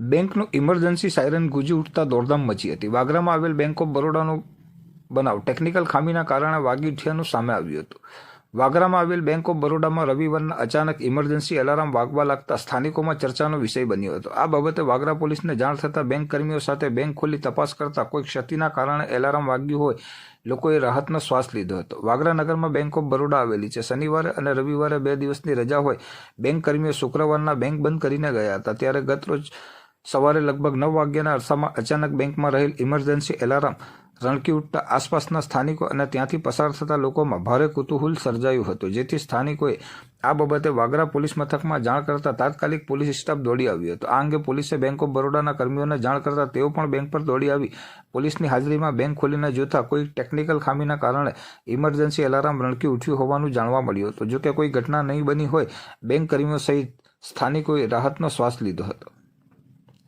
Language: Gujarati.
બેંકનું ઇમરજન્સી સાયરન ગુંજી ઉઠતા દોડધામ મચી હતી. વાગરામાં આવેલ બેંક ઓફ બરોડાનો બનાવ ટેકનિકલ ખામીના કારણે વાગી ઉઠ્યાનું સામે આવ્યું હતું. વાગરામાં આવેલ બેંક ઓફ બરોડામાં રવિવારના અચાનક ઇમરજન્સી એલાર્મ વાગવા લાગતા સ્થાનિકોમાં ચર્ચાનો વિષય બન્યો હતો. આ બાબતે વાગરા પોલીસને જાણ થતાં બેંક કર્મીઓ સાથે બેંક ખોલી તપાસ કરતા કોઈ ક્ષતિના કારણે એલાર્મ વાગ્યું હોય લોકોએ રાહતનો શ્વાસ લીધો હતો. વાગરા નગરમાં બેંક ઓફ બરોડા આવેલી છે. શનિવારે અને રવિવારે બે દિવસની રજા હોય બેંક કર્મીઓ શુક્રવારના બેંક બંધ કરીને ગયા હતા. ત્યારે ગતરોજ સવારે લગભગ નવ વાગ્યાના અરસામાં અચાનક બેંકમાં રહેલ ઇમરજન્સી એલાર્મ રણકી ઉઠતા આસપાસના સ્થાનિકો અને ત્યાંથી પસાર થતા લોકોમાં ભારે કુતૂહલ સર્જાયું હતું, જેથી સ્થાનિકોએ આ બાબતે વાગરા પોલીસ મથકમાં જાણ કરતા તાત્કાલિક પોલીસ સ્ટાફ દોડી આવ્યો હતો. આ અંગે પોલીસે બેંક ઓફ બરોડાના કર્મીઓને જાણ કરતા તેઓ પણ બેંક પર દોડી આવી. પોલીસની હાજરીમાં બેંક ખોલીને જોતા કોઈ ટેકનિકલ ખામીના કારણે ઇમરજન્સી એલાર્મ રણકી ઉઠ્યું હોવાનું જાણવા મળ્યું હતું. જોકે કોઈ ઘટના નહીં બની હોય, બેંક કર્મીઓ સહિત સ્થાનિકોએ રાહતનો શ્વાસ લીધો હતો.